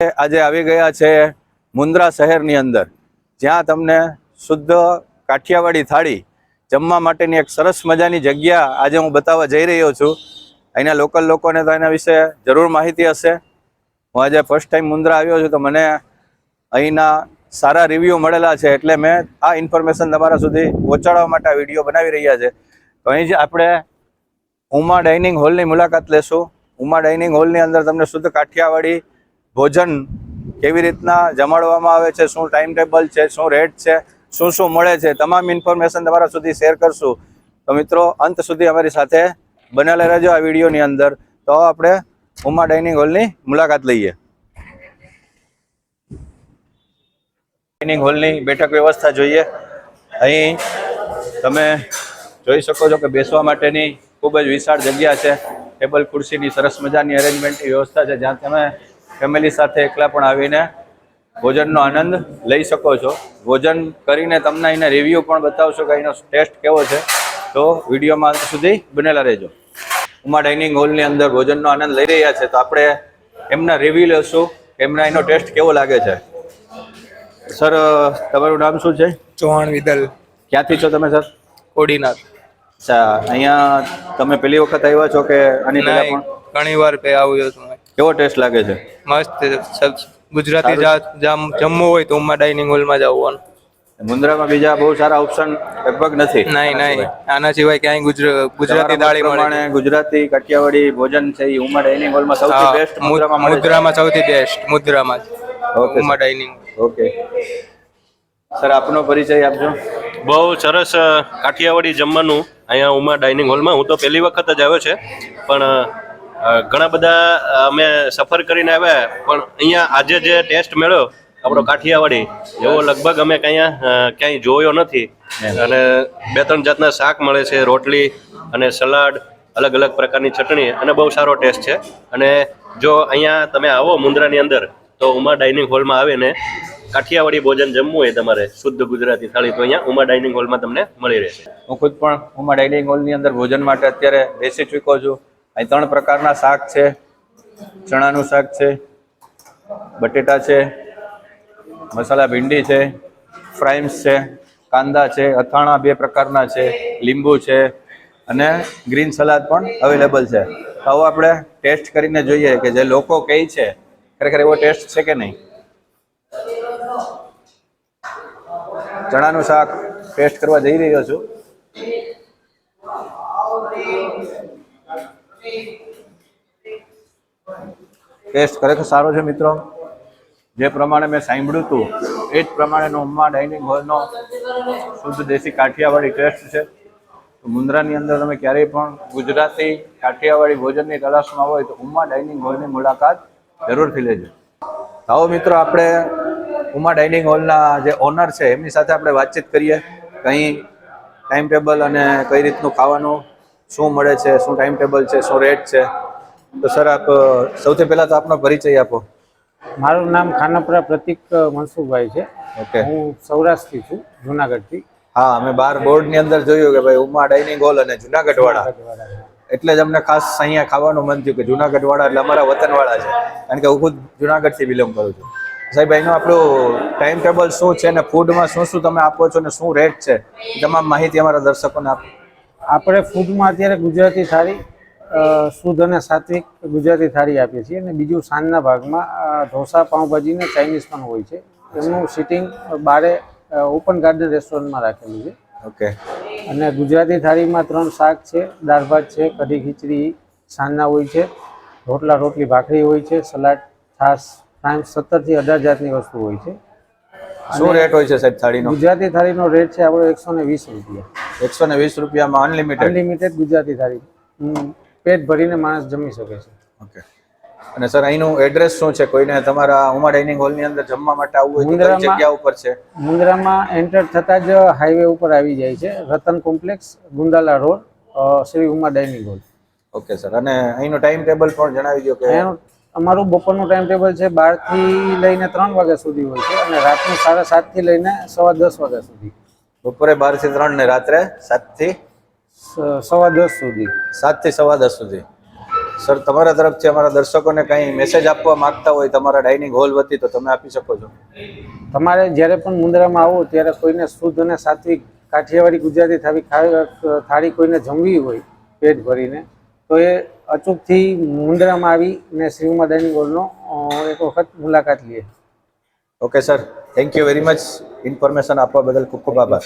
આજે આવી ગયા છે મુન્દ્રા શહેરની અંદર. જ્યાં તમને શુદ્ધ કાઠિયાવાડી થાળી જમવા માટેની એક સરસ મજાની જગ્યા આજે હું બતાવવા જઈ રહ્યો છું. અહીંના લોકલ લોકોને તો એના વિશે જરૂર માહિતી હશે. હું આજે ફર્સ્ટ ટાઈમ મુન્દ્રા આવ્યો છું તો મને અહીંના સારા રિવ્યૂ મળેલા છે એટલે મેં આ ઇન્ફોર્મેશન તમારા સુધી પહોંચાડવા માટે આ વીડિયો બનાવી રહ્યા છે. તો અહીં જ આપણે ઉમા ડાઇનિંગ હોલની મુલાકાત લેશું. ઉમા ડાઇનિંગ હોલની અંદર તમને શુદ્ધ કાઠિયાવાડી ભોજન કેવી રીતના જમાડવામાં આવે છે, શું ટાઈમ ટેબલ છે, શું રેટ છે, શું શું મળે છે, તમામ ઇન્ફોર્મેશન તમારા સુધી શેર કરશું. તો મિત્રો, અંત સુધી અમારી સાથે બનેલા રહેજો આ વિડીયોની અંદર. તો આપણે ઉમા ડાઇનિંગ હોલની મુલાકાત લઈએ. ડાઇનિંગ હોલની બેઠક વ્યવસ્થા જોઈએ. અહીં તમે જોઈ શકો છો કે બેસવા માટેની ખૂબ જ વિશાળ જગ્યા છે. ટેબલ ખુરશીની સરસ મજાની અરેન્જમેન્ટની વ્યવસ્થા છે. જ્યાં તમે ફેમિલી સાથે એકલા પણ આવીને ભોજનનો આનંદ લઈ શકો છો. ભોજન કરીને તમને એના રિવ્યૂ પણ બતાવશો કે એનો ટેસ્ટ કેવો છે. તો વિડીયોમાં અંત સુધી બનેલા રહેજો. ઉમા ડાઇનિંગ હોલની અંદર ભોજનનો આનંદ લઈ રહ્યા છે. તો આપણે એમના રિવ્યૂ લેશું એમના એનો ટેસ્ટ કેવો લાગે છે. સર તમારું નામ શું છે? ચૌહાણ વિદલ. ક્યાંથી છો તમે સર? કોડીનાથ અચ્છા અહીંયા તમે પહેલી વખત આવ્યા છો કે આની પહેલા પણ? ઘણી વાર આવ્યો છું. કેવો ટેસ્ટ લાગે છે? મસ્ત ગુજરાતી જાત જમવું હોય તો ઉમા ડાઇનિંગ હોલમાં જવું મુન્દ્રામાં બીજા બહુ સારા ઓપ્શન લગભગ નથી. નહીં નહીં. આના સિવાય ક્યાંય ગુજરાતી દાળી થાળી મળે ગુજરાતી કાઠિયાવાડી ભોજન છે એ ઉમા ડાઇનિંગ હોલમાં સૌથી બેસ્ટ મુ- મુદ્રામાં મુદ્રામાં સૌથી બેસ્ટ મુદ્રામાં જ. ઉમા ડાઇનિંગ ઓકે સર આપનો પરિચય આપજો. બહુ સરસ કાઠિયાવાડી જમવાનું અહીંયા ઉમા ડાઇનિંગ હોલમાં હું તો પહેલી વખત જ આવ્યો છે. પણ ઘણા બધા અમે સફર કરીને આવ્યા પણ અહીંયા આજે જે ટેસ્ટ મળ્યો આપણો કાઠિયાવાડી એવો લગભગ અમે ક્યાં ક્યાંય જોયો નથી. અને બે ત્રણ જાતના શાક મળે છે રોટલી અને સલાડ અલગ અલગ પ્રકારની ચટણી અને બહુ સારો ટેસ્ટ છે. અને જો અહીંયા તમે આવો મુન્દ્રાની અંદર તો ઉમા ડાઇનિંગ હોલમાં આવીને કાઠિયાવાડી ભોજન જમવું હોય તમારે શુદ્ધ ગુજરાતી થાળી તો અહીંયા ઉમા ડાઇનિંગ હોલમાં તમને મળી રહેશે. હું ખુદ પણ ઉમા ડાઇનિંગ હોલની અંદર ભોજન માટે અત્યારે બેસી ચૂક્યો છું. અહીં ત્રણ પ્રકારના શાક છે. ચણાનું શાક છે. બટેટા છે. મસાલા ભીંડી છે. ફ્રાઈમ્સ છે. કાંદા છે. અથાણા બે પ્રકારના છે. લીંબુ છે. અને ગ્રીન સલાદ પણ અવેલેબલ છે. તો આપણે ટેસ્ટ કરીને જોઈએ કે જે લોકો કહે છે, ખરેખર એવો ટેસ્ટ છે કે નહીં? ચણાનું શાક ટેસ્ટ કરવા જઈ રહ્યો છું. ટેસ્ટ ખરેખર સારો છે મિત્રો. જે પ્રમાણે મેં સાંભળ્યું હતું, એ જ પ્રમાણેનો ઉમા ડાઇનિંગ હોલનો શુદ્ધ દેશી કાઠિયાવાડી ટેસ્ટ છે. તો અંદર તમે ક્યારેય પણ ગુજરાતી કાઠિયાવાડી ભોજનની તલાશમાં હોય તો ઉમા ડાઇનિંગ હોલની મુલાકાત જરૂરથી લેજો. આવો મિત્રો, આપણે ઉમા ડાઇનિંગ હોલના જે ઓનર છે, એમની સાથે આપણે વાતચીત કરીએ. કંઈ ટાઈમ ટેબલ અને કઈ રીતનું ખાવાનું શું મળે છે શું ટાઈમ ટેબલ છે શું રેટ છે? તો સર આપ સૌથી પહેલા તો આપનો પરિચય આપો. મારું નામ ખાનાપરા પ્રતિક મનસુખભાઈ છે. ઓકે હું સૌરાષ્ટ્રથી છું જુનાગઢથી. હા અમે બાર બોર્ડની અંદર જોયું કે ભાઈ ઉમા ડાઇનિંગ હોલ અને જુનાગઢ વાળા એટલે જ અમને ખાસ અહીંયા ખાવાનું મન થયું કે જુનાગઢ વાળા એટલે અમારા વતન વાળા છે. કારણ કે હું ખુદ જુનાગઢથી બિલોંગ કરું છું. સાહેબ એનું આપણું ટાઈમ ટેબલ શું છે ને ફૂડમાં શું શું તમે આપો છો ને શું રેટ છે? તમામ માહિતી અમારા દર્શકોને આપો. આપણે ફૂડમાં અત્યારે ગુજરાતી થાળી શુદ્ધ અને સાત્વિક ગુજરાતી થાળી આપીએ છીએ અને બીજું સાંજના ભાગમાં ઢોસા પાઉંભાજી ને ચાઇનીઝ પણ હોય છે. એમનું સિટિંગ બારે ઓપન ગાર્ડન રેસ્ટોરન્ટમાં રાખેલું છે. ઓકે. અને ગુજરાતી થાળીમાં ત્રણ શાક છે દાળ ભાત છે કઢી ખીચડી સાંજના હોય છે રોટલા રોટલી ભાખરી હોય છે સલાડ છાશ ફ્રાઈમ સત્તરથી અઢાર જાતની વસ્તુ હોય છે. શું રેટ હોય છે સાહેબ થાળીનો? ગુજરાતી થાળીનો રેટ છે આપણો એકસો ને વીસ રૂપિયા. એકસો ને વીસ રૂપિયામાં અનલિમિટેડ અનલિમિટેડ ગુજરાતી થાળી. પેટ ભરીને માણસ જમી શકે છે. ઓકે અને સર અહીંનું એડ્રેસ શું છે? કોઈને તમારા ઉમા ડાઇનિંગ હોલની અંદર જમવા માટે આવવું હોય તો જગ્યા ઉપર છે? મુન્દ્રામાં એન્ટર થતાં જ હાઈવે ઉપર આવી જાય છે. Ratan complex Gundala road Shri Uma dining hall okay sir. અને અહીંનો ટાઈમ ટેબલ પણ જણાવી દો કે અમારું બપોરનું ટાઈમ ટેબલ છે બારથી લઈને ત્રણ વાગ્યા સુધી હોય છે અને રાતનું સાડા સાતથી લઈને સવા દસ વાગ્યા સુધી. બપોરે બારથી ત્રણ ને રાત્રે સાતથી સવા દસ સુધી. સાતથી સવા દસ સુધી. સર તમારા તરફથી અમારા દર્શકોને કંઈ મેસેજ આપવા માંગતા હોય તમારા ડાઇનિંગ હોલ વતી તો તમે આપી શકો છો. તમારે જ્યારે પણ મુંદ્રામાં આવો ત્યારે કોઈને શુદ્ધ અને સાત્વિક કાઠિયાવાડી ગુજરાતી થાળી થાળી કોઈને જમવી હોય પેટ ભરીને તો એ અચૂકથી મુંદ્રામાં આવી ને શ્રીમા ડાઇનિંગ હોલનો એક વખત મુલાકાત લે. Okay sir thank you very much information આપવા બદલ ખૂબ ખૂબ આભાર.